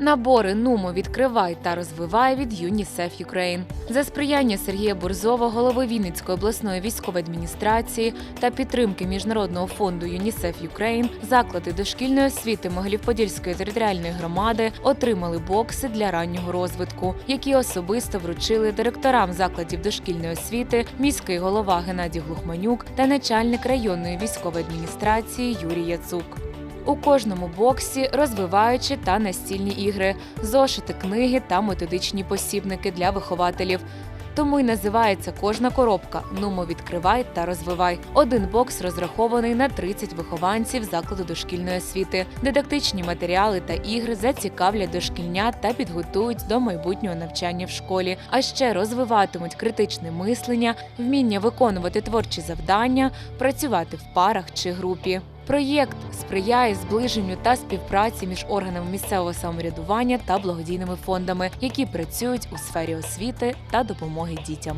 Набори Нумо відкривай та розвивай від UNICEF Ukraine. За сприяння Сергія Бурзова, голови Вінницької обласної військової адміністрації та підтримки Міжнародного фонду UNICEF Ukraine заклади дошкільної освіти Могилів-Подільської територіальної громади отримали бокси для раннього розвитку, які особисто вручили директорам закладів дошкільної освіти, міський голова Геннадій Глухманюк та начальник районної військової адміністрації Юрій Яцук. У кожному боксі розвиваючі та настільні ігри, зошити, книги та методичні посібники для вихователів. Тому й називається кожна коробка Нумо відкривай та розвивай. Один бокс розрахований на 30 вихованців закладу дошкільної освіти. Дидактичні матеріали та ігри зацікавлять дошкільнят та підготують до майбутнього навчання в школі. А ще розвиватимуть критичне мислення, вміння виконувати творчі завдання, працювати в парах чи групі. Проєкт сприяє зближенню та співпраці між органами місцевого самоврядування та благодійними фондами, які працюють у сфері освіти та допомоги дітям.